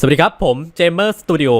สวัสดีครับ ผมเจมเมอร์สตูดิโอ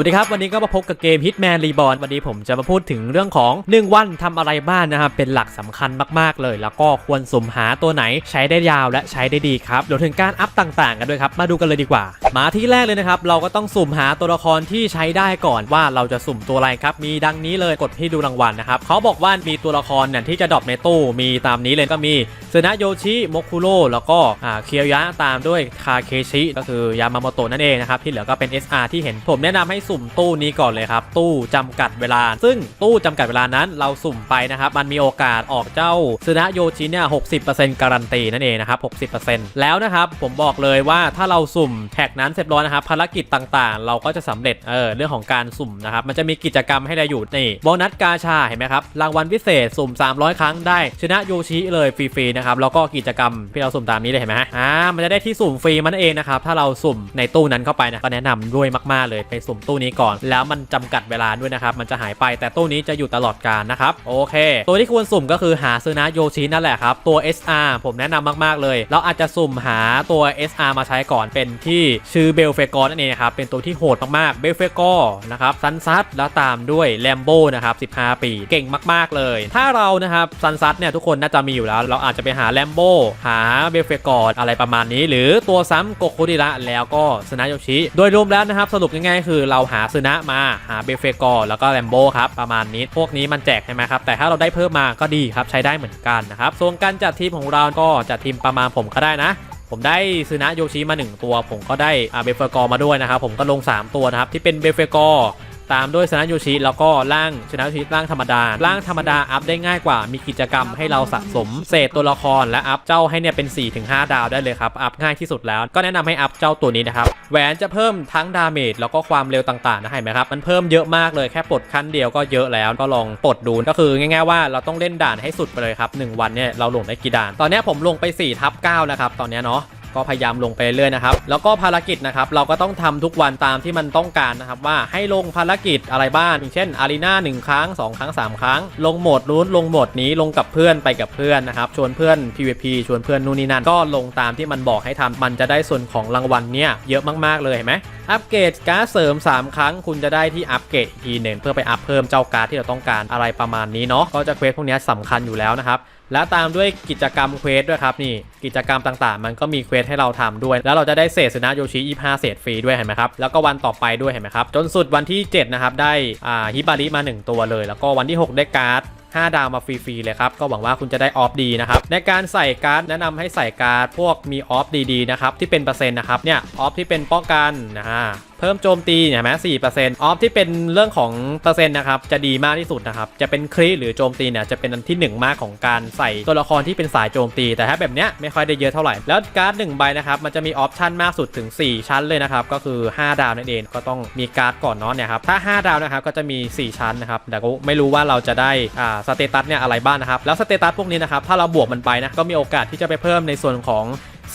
วัสดีครับ วันนี้ก็มาพบกับเกม Hitman Reborn วันนี้ผมจะมาพูดถึงเรื่องของ 1 วันทำอะไรบ้างนะครับ เป็นหลักสำคัญมากๆเลย แล้วก็ควรสุ่มหาตัวไหนใช้ได้ยาวและใช้ได้ดีครับรวมถึงการอัพต่างๆ กันด้วยครับ มาดูกันเลยดีกว่า มาที่แรกเลยนะครับ เราก็ต้องสุ่มหาตัวละครที่ใช้ได้ก่อนว่าเราจะสุ่มตัวอะไรครับ มีดังนี้เลยกดที่ดูรางวัลนะครับเขาบอกว่ามีตัวละครเนี่ยที่จะดรอปในตู้มีตามนี้เลยก็มีเซนะโยชิโมคุโร่แล้วก็อ่าเคียวยะตามด้วยคาเคชิก็คือยามาโมโตะนั่นเองนะครับที่เหลือก็เป็น SR ที่เห็นผมแนะนำให้สุ่มตู้นี้ก่อนเลยครับ ตู้จำกัดเวลา ซึ่งตู้จำกัดเวลานั้นเราสุ่มไปนะครับ มันมีโอกาสออกเจ้าซึนะโยชิเนี่ย60%การันตีนั่นเองนะครับ60%แล้วนะครับผมบอกเลยว่าถ้าเราสุ่มแท็กนั้นเสร็จร้อยนะครับภารกิจต่างๆ เราก็จะสำเร็จเออเรื่องของการสุ่มนะครับมันจะมีกิจกรรมให้ได้อยู่นี่โบนัสกาชาเห็นไหมครับรางวัลพิเศษสุ่ม 300 ครั้งได้ชนะโยชิเลยฟรีๆนะครับแล้วก็กิจกรรมที่เราสุ่มตามนี้เลยเห็นไหมฮะอ่ามันจะได้ที่สุ่มฟรีมันเองนะครับถ้าเราสุ่มในตู้นั้นเข้าไปนะก็แนะนำด้วยมากๆเลยไปสุ่มตู้นี้ก่อน แล้วมันจำกัดเวลาด้วยนะครับมันจะหายไปแต่ตู้นี้จะอยู่ตลอดกาลนะครับโอเค ตัวที่ควรสุ่มก็คือหาซื้อนะโยชินั่นแหละครับตัว SR ผมแนะนำมากๆเลย เราอาจจะสุ่มหาตัว SR มาใช้ก่อนเป็นที่ชื่อเบลเฟกอร์นั่นเองครับเป็นตัวที่โหดมากๆเบลเฟกอร์นะครับซันซัตแล้วตามด้วยแลมโบนะครับ15 ปีเก่งมากๆเลย ถ้าเรานะครับซันซัตเนี่ยทุกคนน่าจะมีอยู่แล้ว เราอาจจะไปหาแลมโบหาเบลเฟกอร์อะไรประมาณนี้ หรือตัวซ้ำโกโคดิระแล้วก็สนะโยชิ โดยรวมแล้วนะครับสรุปง่ายๆคือเราหาซึนะมาหาเบเฟกอร์แล้วก็แลมโบครับประมาณนี้พวกนี้มันแจกใช่ไหมครับแต่ถ้าเราได้เพิ่มมาก็ดีครับใช้ได้เหมือนกันนะครับส่วนการจัดทีมของเราก็จัดทีมประมาณผมก็ได้นะผมได้ซึนะโยชิมา 1 ตัว ผมก็ได้เบเฟกอร์มาด้วยนะครับผมก็ลง 3 ตัวนะครับที่เป็นเบเฟกอร์ ตามด้วยชนะโยชิแล้วก็ร่างชนะโยชิร่างธรรมดาร่างธรรมดาอัพได้ง่ายกว่า มีกิจกรรมให้เราสะสมเศษตัวละครและอัพเจ้าให้เนี่ยเป็น 4-5 ดาวได้เลยครับอัพง่ายที่สุดแล้วก็แนะนำให้อัพเจ้าตัวนี้นะครับแหวนจะเพิ่มทั้งดาเมจแล้วก็ความเร็วต่างๆนะเห็นไหมครับมันเพิ่มเยอะมากเลยแค่ปลดขั้นเดียวก็เยอะแล้วก็ลองปลดดูก็คือง่ายๆว่าเราต้องเล่นด่านให้สุดไปเลยครับหนึ่งวันเนี่ยเราลงได้กี่ด่าน ตอนนี้ผมลงไป4ทับ9นะครับตอนนี้เนาะ ก็พยายามลงไปเรื่อยนะครับ แล้วก็ภารกิจนะครับ เราก็ต้องทำทุกวันตามที่มันต้องการนะครับ ว่าให้ลงภารกิจอะไรบ้างอย่างเช่นอารีนา1ครั้ง 2 ครั้ง 3 ครั้ง ลงโหมดนู้นลงโหมดนี้ลงกับเพื่อนไปกับเพื่อนนะครับ ชวนเพื่อน PVP ชวนเพื่อนนู่นนี่นั่นก็ลงตามที่มันบอกให้ทำมันจะได้ส่วนของรางวัลเนี่ยเยอะมากๆเลยเห็นไหมอัปเกรดการ์ดเสริม 3 ครั้ง คุณจะได้ที่อัปเกรดอีกทีหนึ่งเพื่อไปอัพเพิ่มเจ้าการ์ดที่เราต้องการอะไรประมาณนี้เนาะก็จะเควสพวกนี้สำคัญอยู่แล้วนะครับ แล้วตามด้วยกิจกรรมเควสด้วยครับนี่กิจกรรมต่างๆ มันก็มีเควสให้เราทำด้วย แล้วเราจะได้เศษสุนะโยชิ25 เศษฟรีด้วยเห็นไหมครับแล้วก็วันต่อไปด้วยเห็นไหมครับจนสุดวันที่ 7 นะครับ ได้อ่าฮิบาริมา 1 ตัวเลย แล้วก็วันที่ 6 ได้การ์ด5 ดาวมาฟรี ๆ เลยครับ ก็หวังว่าคุณจะได้ออฟดีนะครับ ในการใส่การ์ดแนะนำให้ใส่การ์ดพวกมีออฟดีๆนะครับที่เป็นเปอร์เซ็นต์นะครับเนี่ยออฟที่เป็นป้องกันนะฮะ เพิ่มโจมตีเห็นไหมสี่เปอร์เซ็นต์ออฟที่เป็นเรื่องของเปอร์เซ็นต์นะครับ จะดีมากที่สุดนะครับ จะเป็นครีหรือโจมตีเนี่ยจะเป็นอันที่หนึ่งมากของการใส่ตัวละครที่เป็นสายโจมตี แต่ถ้าแบบเนี้ยไม่ค่อยได้เยอะเท่าไหร่ แล้วการ์ดหนึ่งใบนะครับมันจะมีออปชันมากสุดถึง 4 ชั้นเลยนะครับ ก็คือ 5 ดาวนั่นเองก็ต้องมีการ์ดก่อนเนาะเนี่ยครับถ้า 5 ดาวนะครับก็จะมี 4 ชั้นนะครับแต่ก็ไม่รู้ว่าเราจะได้อ่าสเตตัสเนี่ยอะไรบ้างนะครับแล้วสเตตัสพวกนี้นะครับถ้าเราบวกมันไปนะก็มีโอกาสที่จะไปเพิ่มในส่วนของ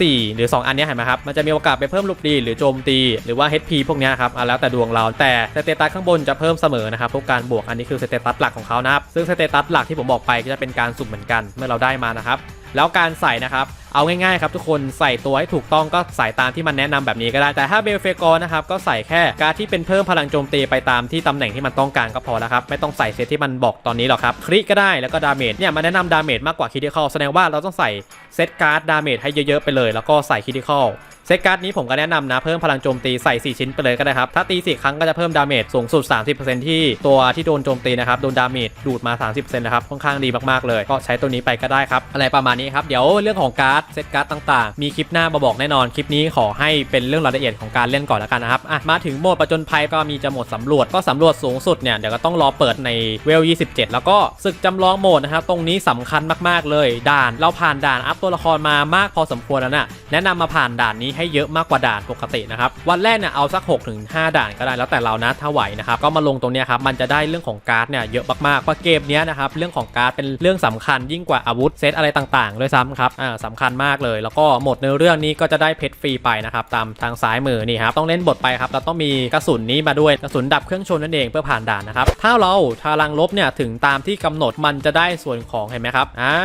4 หรือ 2 อันนี้เห็นไหมครับ มันจะมีโอกาสไปเพิ่มลูกดีหรือโจมตี หรือว่า HP พวกนี้ครับอะแล้วแต่ดวงเรา แต่สเตตัสข้างบนจะเพิ่มเสมอนะครับพวกการบวกอันนี้คือสเตตัสหลักของเขานะครับซึ่งสเตตัสหลักที่ผมบอกไปก็จะเป็นการสุ่มเหมือนกันเมื่อเราได้มานะครับ แล้วการใส่นะครับเอาง่ายๆครับทุกคนใส่ตัวให้ถูกต้องก็ใส่ตามที่มันแนะนำแบบนี้ก็ได้แต่ถ้าเบลเฟกอร์นะครับก็ใส่แค่การที่เป็นเพิ่มพลังโจมตีไปตามที่ตำแหน่งที่มันต้องการก็พอแล้วครับไม่ต้องใส่เซตที่มันบอกตอนนี้หรอกครับคริก็ได้แล้วก็ดาเมจเนี่ยมันแนะนำดาเมจมากกว่าคิติคอลแสดงว่าเราต้องใส่เซตการ์ดดาเมจให้เยอะๆไปเลย แล้วก็ใส่คิติคอลเซตการ์ดนี้ผมก็แนะนำนะ เพิ่มพลังโจมตีใส่ 4 ชิ้นไปเลยก็ได้ครับ ถ้าตี 4 ครั้งก็จะเพิ่มดาเมจสูงสุด 30%ที่ตัวที่โดนโจมตีนะครับ โดนดาเมจดูดมา 30%นะครับค่อนข้างดีมากๆเลย ก็ใช้ตัวนี้ไปก็ได้ครับ อะไรประมาณนี้ครับ เดี๋ยวเรื่องของการ์ดเซตการ์ดต่างๆ มีคลิปหน้ามาบอกแน่นอน คลิปนี้ขอให้เป็นเรื่องรายละเอียดของการเล่นก่อนแล้วกันนะครับอะมาถึงโหมดประจนภัยก็มีจะโหมดสำรวจก็สำรวจสูงสุดเนี่ยเดี๋ยวก็ต้องรอเปิดในเวล 27 แล้วก็ศึกจำลองโหมดนะครับตรงนี้สำคัญมากๆเลย ด่านเราผ่านด่านอัพตัวละครมามากพอสมควรแล้วนะแนะนำมาผ่านด่านนี้ให้เยอะมากกว่าด่านปกตินะครับ วันแรกเนี่ยเอาสัก6ถึง5ด่านก็ได้แล้วแต่เรานะถ้าไหวนะครับก็มาลงตรงนี้ครับมันจะได้เรื่องของการ์ดเนี่ยเยอะมากๆเพราะเกมเนี้ยนะครับเรื่องของการ์ดเป็นเรื่องสำคัญยิ่งกว่าอาวุธเซตอะไรต่างๆ ด้วยซ้ำครับอ่าสำคัญมากเลย แล้วก็หมดเนื้อเรื่องนี้ก็จะได้เพชรฟรีไปนะครับตามทางซ้ายมือนี่ครับต้องเล่นบทไปครับเราต้องมีกระสุนนี้มาด้วยกระสุนดับเครื่องชนนั่นเองเพื่อผ่านด่านนะครับถ้าเราพลังลบเนี่ยถึงตามที่กำหนดมันจะได้ส่วนของเห็นไหมครับอ่า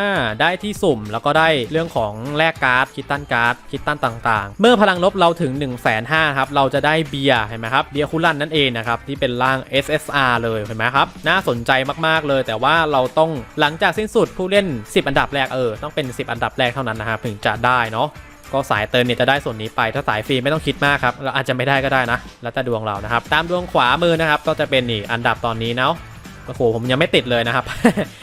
ได้ที่สุ่มแล้วก็ได้เรื่องของแลกการ์ดคิตตันการ์ดคิตตันต่างๆเมื่อพลังลบเราถึง 1 5 0 0 0 0ครับ เราจะได้เบียร์เห็นไหมครับ เบียร์คูลันนั่นเองนะครับ ที่เป็นร่าง SSR เลยเห็นไหมครับ น่าสนใจมากๆเลย แต่ว่าเราต้องหลังจากสิ้นสุดผู้เล่น 10 อันดับแรกเออ ต้องเป็น 10 อันดับแรกเท่านั้นนะครับถึงจะได้เนาะก็สายเติมเนี่ยจะได้ส่วนนี้ไปถ้าสายฟรีไม่ต้องคิดมากครับเราอาจจะไม่ได้ก็ได้นะ แล้วแต่ดวงเรานะครับ ตามดวงขวามือนะครับ ก็จะเป็นนี่อันดับตอนนี้เนาะโอ้โหผมยังไม่ติดเลยนะครับ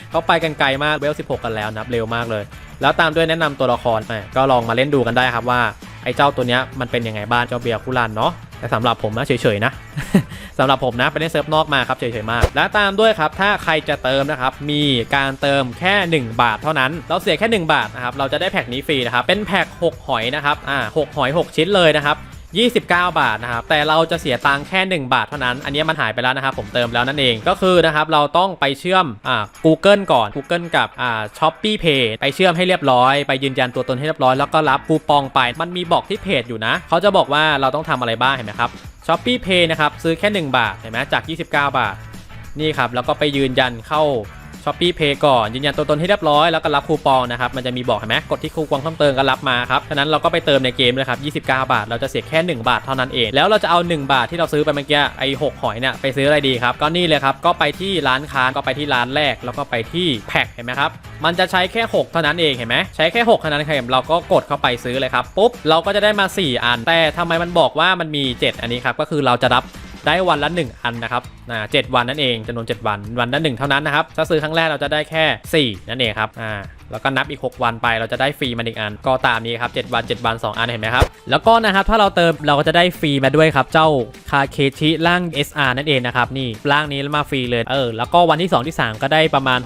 เขาไปกันไกลมากเวล16 กันแล้วนับเร็วมากเลย แล้วตามด้วยแนะนำตัวละครก็ลองมาเล่นดูกันได้ครับว่า ไอ้เจ้าตัวเนี้ยมันเป็นยังไงบ้างเจ้าเบียร์คุรันเนาะแต่สำหรับผมนะเฉยๆนะสำหรับผมนะไปเล่นเซิร์ฟนอกมาครับเฉยๆมาก และตามด้วยครับถ้าใครจะเติมนะครับมีการเติมแค่ 1 บาทเท่านั้น เราเสียแค่ 1 บาทนะครับเราจะได้แพ็กนี้ฟรีนะครับเป็นแพ็ก6หอยนะครับอ่าหหอย 6 ชิ้นเลยนะครับ 29 บาทนะครับ แต่เราจะเสียตังค์แค่ 1 บาทเท่านั้น อันนี้มันหายไปแล้วนะครับ ผมเติมแล้วนั่นเอง ก็คือนะครับเราต้องไปเชื่อมอ่า Google ก่อน Google กับอ่า Shopee Pay ไปเชื่อมให้เรียบร้อย ไปยืนยันตัวตนให้เรียบร้อย แล้วก็รับคูปองไป มันมีบอกที่เพจอยู่นะ เขาจะบอกว่าเราต้องทำอะไรบ้างเห็นไหมครับ Shopee Pay นะครับซื้อแค่ 1 บาทเห็นไหมจาก 29 บาท นี่ครับแล้วก็ไปยืนยันเข้า ช้อปปี้เพย์ก่อนยืนยันตัวตนให้เรียบร้อยแล้วก็รับคูปองนะครับมันจะมีบอกเห็นไหมกดที่คูปองเพิ่มเติมก็รับมาครับฉะนั้นเราก็ไปเติมในเกมเลยครับ29 บาท เราจะเสียแค่ 1 บาทเท่านั้นเอง แล้วเราจะเอา 1 บาทที่เราซื้อไปเมื่อกี้ไอ้6หอยเนี่ยไปซื้ออะไรดีครับก็นี่เลยครับก็ไปที่ร้านค้าก็ไปที่ร้านแรก แล้วก็ไปที่แพ็คเห็นไหมครับมันจะใช้แค่ 6 เท่านั้นเองเห็นไหมใช้แค่6เท่านั้นครับเราก็กดเข้าไปซื้อเลยครับปุ๊บเราก็จะได้มา 4 อันแต่ทำไมมันบอกว่ามันมี 7 อันนี้ครับก็คือเราจะรับ ได้วันละ 1 อันนะครับอ่าเวันนั่นเองจำนวน 7 วัน วันละ 1 เท่านั้นนะครับ ถ้าซื้อครั้งแรกเราจะได้แค่ 4 นั่นเองครับอ่า แล้วก็นับอีก 6 วันไปเราจะได้ฟรีมันอีกอัน ก็ตามนี้ครับ7วัน 7 วัน 2 อันเห็นไหมครับ แล้วก็นะครับถ้าเราเติมเราก็จะได้ฟรีมาด้วยครับ เจ้าคาเคชิร่าง SR นั่นเองนะครับ นี่ร่างนี้แล้วมาฟรีเลยเออแล้วก็วันที่ 2 ที่ 3 ก็ได้ประมาณ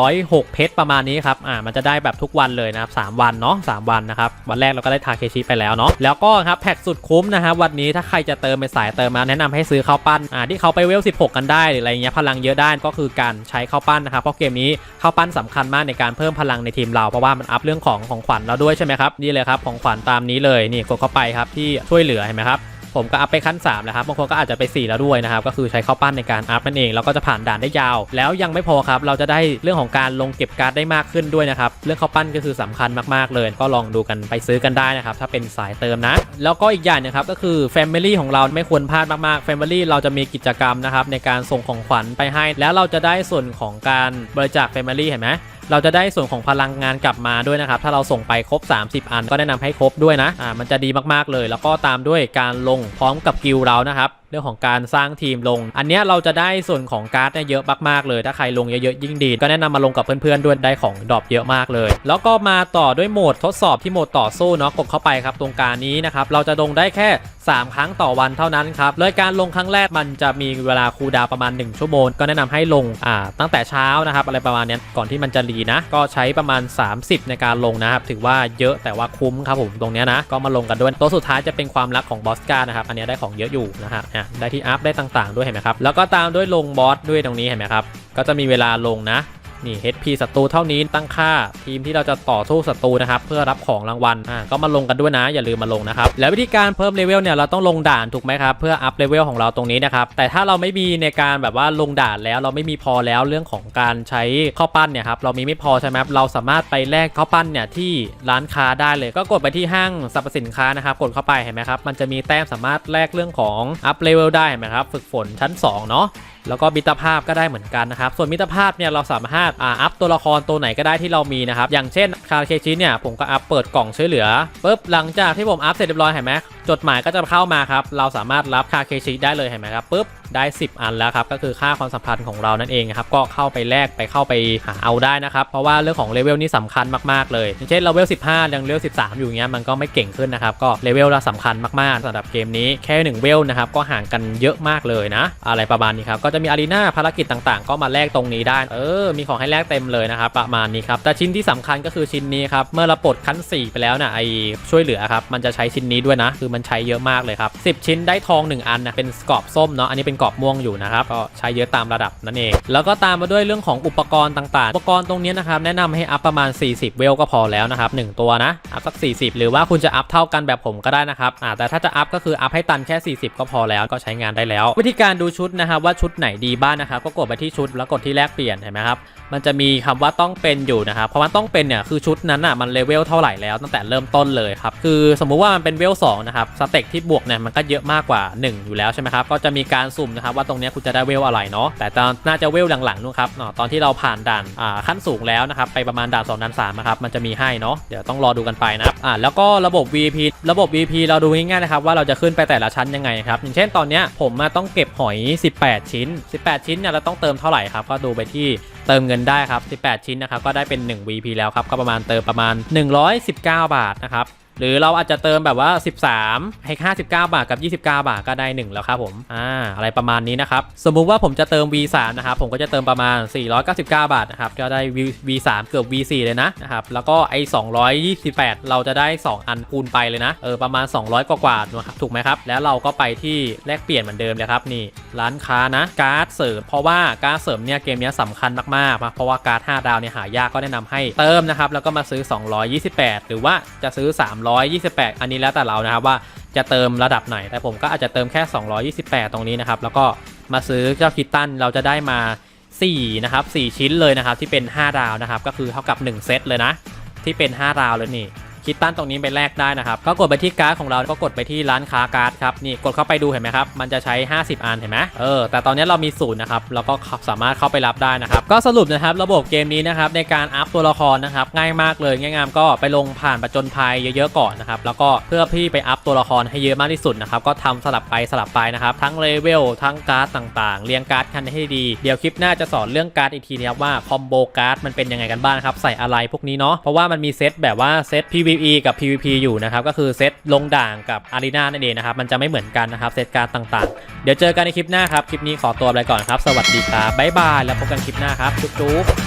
606 เพชรประมาณนี้ครับอ่ามันจะได้แบบทุกวันเลยนะครับ3วันเนาะ3วันนะครับวันแรกเราก็ได้ทาเคชิไปแล้วเนาะแล้วก็ครับแพ็กสุดคุ้มนะครับวันนี้ถ้าใครจะเติมเป็นสายเติมมาแนะนำให้ซื้อข้าวปั้นอ่าที่เขาไปเวล 16 กันได้หรืออะไรเงี้ยพลังเยอะได้ก็คือการใช้ข้าวปั้นนะครับเพราะเกมนี้ข้าวปั้นสำคัญมากในการเพิ่มพลังในทีมเราเพราะว่ามันอัพเรื่องของของขวัญเราด้วยใช่ไหมครับนี่เลยครับของขวัญตามนี้เลยนี่กดเข้าไปครับที่ช่วยเหลือเห็นไหมครับผมก็อัพไปขั้น3แล้วครับบางคนก็อาจจะไป 4 แล้วด้วยนะครับ ก็คือใช้ข้าวปั้นในการอัพนั่นเอง แล้วก็จะผ่านด่านได้ยาว แล้วยังไม่พอครับ เราจะได้เรื่องของการลงเก็บการ์ดได้มากขึ้นด้วยนะครับ เรื่องข้าวปั้นก็คือสำคัญมากๆเลย ก็ลองดูกันไปซื้อกันได้นะครับ ถ้าเป็นสายเติมนะ แล้วก็อีกอย่างนึงครับก็คือ Family ของเราไม่ควรพลาดมากๆ Family เราจะมีกิจกรรมนะครับในการส่งของขวัญไปให้ แล้วเราจะได้ส่วนของการบริจาค Family เห็นไหม เราจะได้ส่วนของพลังงานกลับมาด้วยนะครับ ถ้าเราส่งไปครบ 30 อันก็แนะนำให้ครบด้วยนะอ่ามันจะดีมากๆเลย แล้วก็ตามด้วยการลงพร้อมกับกิลเรานะครับ รื่องของการสร้างทีมลง อันนี้เราจะได้ส่วนของการ์ดเนี่ยเยอะมากๆเลย ถ้าใครลงเยอะๆยิ่งดี ก็แนะนำมาลงกับเพื่อนๆด้วยได้ของดรอปเยอะมากเลย แล้วก็มาต่อด้วยโหมดทดสอบที่โหมดต่อสู้เนาะกดเข้าไปครับตรงกางนี้นะครับเราจะลงได้แค่ 3 ครั้งต่อวันเท่านั้นครับเลยการลงครั้งแรกมันจะมีเวลาคูดาวประมาณ 1 ชั่วโมง ก็แนะนำให้ลงอ่าตั้งแต่เช้านะครับอะไรประมาณนี้ก่อนที่มันจะรีนะ ก็ใช้ประมาณ 30 ในการลงนะครับถือว่าเยอะแต่ว่าคุ้มครับผมตรงนี้นะก็มาลงกันด้วยตัวสุดท้ายจะเป็นความรักของบอสการ์นะครับอันนี้ได้ของเยอะอยู่นะฮะได้ที่อัพได้ต่างๆ ด้วยเห็นไหมครับแล้วก็ตามด้วยลงบอสด้วยตรงนี้เห็นไหมครับก็จะมีเวลาลงนะ นี่ HP ศัตรูเท่านี้ตั้งค่าทีมที่เราจะต่อสู้ศัตรูนะครับเพื่อรับของรางวัลอ่าก็มาลงกันด้วยนะอย่าลืมมาลงนะครับแล้ววิธีการเพิ่มเลเวลเนี่ยเราต้องลงด่านถูกไหมครับเพื่ออัพเลเวลของเราตรงนี้นะครับแต่ถ้าเราไม่มีในการแบบว่าลงด่านแล้วเราไม่มีพอแล้วเรื่องของการใช้ข้าวปั้นเนี่ยครับเรามีไม่พอใช่ไหมเราสามารถไปแลกข้าวปั้นเนี่ยที่ร้านค้าได้เลย ก็กดไปที่ห้างสรรพสินค้านะครับกดเข้าไปเห็นไหมครับมันจะมีแต้มสามารถแลกเรื่องของอัพเลเวลได้เห็นไหมครับฝึกฝนชั้นสองเนาะ แล้วก็มิตรภาพก็ได้เหมือนกันนะครับ ส่วนมิตรภาพเนี่ยเราสามารถอ่าอัพตัวละครตัวไหนก็ได้ที่เรามีนะครับ อย่างเช่นคาเคชิเนี่ยผมก็อัพเปิดกล่องช่วยเหลือปุ๊บหลังจากที่ผมอัพเสร็จเรียบร้อยเห็นไหมจดหมายก็จะเข้ามาครับ เราสามารถรับคาเคชิได้เลยเห็นไหมครับปุ๊บได้ 10 อันแล้วครับก็คือค่าความสัมพันธ์ของเรานั่นเองครับก็เข้าไปแลกไปเข้าไปหาเอาได้นะครับเพราะว่าเรื่องของเลเวลนี่สำคัญมากๆเลยอย่างเช่นเลเวล15ยังเลเวล13 อยู่เงี้ยมันก็ไม่เก่งขึ้นนะครับก็เลเวลละสำคัญมากๆสำหรับเกมนี้แค่หนึ่งเวลนะครับก็ห่างกันเยอะมากเลยนะ อะไรประมาณนี้ครับก็จะมีอารีนาภารกิจต่างๆ ก็มาแลกตรงนี้ได้เออมีของให้แลกเต็มเลยนะครับประมาณนี้ครับแต่ชิ้นที่สำคัญก็คือชิ้นนี้ครับเมื่อเราปลดขั้น 4 ไปแล้วนะไอช่วยเหลือครับมันจะใช้ชิ้นนี้ด้วยนะคือมันใช้เยอะมากเลยครับ 10 ชิ้นได้ทอง 1 อันนะเป็นกรอบส้มเนาะอันนี้เป็นกรอบม่วงอยู่นะครับก็ใช้เยอะตามระดับนั่นเอง แล้วก็ตามมาด้วยเรื่องของอุปกรณ์ต่างๆ อุปกรณ์ตรงนี้นะครับแนะนำให้อัพประมาณ 40 เวลก็พอแล้วนะครับหนึ่งตัวนะอัพสัก 40 หรือว่าคุณจะอัพเท่ากันแบบผมก็ได้นะครับอ่าแต่ถ้าจะอัพก็คืออัพให้ตันแค่ 40 ก็พอแล้วก็ใช้งานได้แล้ว วิธีการดูชุดนะครับว่าชุดไหนดีบ้างนะครับก็กดไปที่ชุดแล้วกดที่แลกเปลี่ยนเห็นไหมครับมันจะมีคำว่าต้องเป็นอยู่นะครับเพราะว่าต้องเป็นเนี่ยคือชุดนั้นอะมันเลเวลเท่าไหร่แล้วตั้งแต่เริ่มต้นเลยครับคือสมมุติว่ามันเป็นเวล2นะครับสเต็กที่บวกเนี่ยมันก็เยอะมากกว่า 1 อยู่แล้วใช่ไหมครับก็จะมีการสุ่มนะครับว่าตรงนี้คุณจะได้เวลอะไรเนาะแต่ตอนน่าจะเวลหลังๆนู่นครับเนาะตอนที่เราผ่านด่านขั้นสูงแล้วนะครับไปประมาณด่าน2ด่าน3นะครับมันจะมีให้เนาะเดี๋ยวต้องรอดูกันไปนะครับอ่าแล้วก็ระบบ VP ระบบ VP เราดูง่ายๆนะครับว่าเราจะขึ้นไปแต่ละชั้นยังไงครับอย่างเช่นตอนเนี้ยผมมาต้องเก็บหอย 18 ชิ้น 18 ชิ้นเนี่ยเราต้องเติมเท่าไหร่ครับก็ดูไปที่เติมเงินได้ครับ 18 ชิ้นนะครับก็ได้เป็น 1 VP แล้วครับก็ประมาณเติมประมาณ 119 บาทนะครับ หรือเราอาจจะเติมแบบว่า 13ให้59 บาทกับ 29 บาทก็ได้ 1 แล้วครับผมอ่าอะไรประมาณนี้นะครับ สมมุติว่าผมจะเติม V3 นะครับผมก็จะเติมประมาณ 499 บาทนะครับก็ได้ V- V3 เกือบ V4 เลยนะนะครับแล้วก็ไอ้228 เราจะได้ 2 อันคูณไปเลยนะเออประมาณ 200 กว่ากว่านะครับถูกไหมครับ แล้วเราก็ไปที่แลกเปลี่ยนเหมือนเดิมเลยครับนี่ร้านค้านะการ์ดเสริมเพราะว่าการ์ดเสริมเนี่ยเกมเนี้ยสำคัญมากๆนะเพราะว่าการ์ด5ดาวเนี่ยหายากก็แนะนำให้เติมนะครับแล้วก็มาซื้อ 228 หรือว่าจะซื้อ328 อันนี้แล้วแต่เรานะครับว่าจะเติมระดับไหน แต่ผมก็อาจจะเติมแค่ 228 ตรงนี้นะครับ แล้วก็มาซื้อเจ้าคิตตันเราจะได้มา 4 นะครับ 4 ชิ้นเลยนะครับที่เป็น 5 ดาวนะครับ ก็คือเท่ากับ 1 เซตเลยนะ ที่เป็น 5 ดาวเลยนี่ คิดตั้นตรงนี้ไปแลกได้นะครับก็กดไปที่การ์ดของเราก็กดไปที่ร้านค้าการ์ดครับนี่กดเข้าไปดูเห็นไหมครับมันจะใช้ 50 อันเห็นไหมเออแต่ตอนนี้เรามีศูนย์นะครับเราก็สามารถเข้าไปรับได้นะครับก็สรุปนะครับระบบเกมนี้นะครับในการอัพตัวละครนะครับง่ายมากเลยง่ายงามก็ไปลงผ่านประจนภัยเยอะๆก่อนนะครับแล้วก็เพื่อพี่ไปอัพตัวละครให้เยอะมากที่สุดนะครับก็ทำสลับไปสลับไปนะครับทั้งเลเวลทั้งการ์ดต่างๆ เรียงการ์ดคันให้ดีเดี๋ยวคลิปหน้าจะสอนเรื่องการ์ดอีกทีนะครับว่าคอมโบการ์ดมันเป็นยังไงกันบ้างครับใส่อะไรพวกนี้เนาะเพราะว่ามันมีเซตแบบว่าเซต PVE กับ PVP อยู่นะครับ ก็คือเซตลงด่างกับอารีนานั่นเองนะครับ มันจะไม่เหมือนกันนะครับ เซตการต่างๆ เดี๋ยวเจอกันในคลิปหน้าครับ คลิปนี้ขอตัวไปก่อนครับ สวัสดีครับบ๊ายบาย แล้วพบกันคลิปหน้าครับ จุ๊บ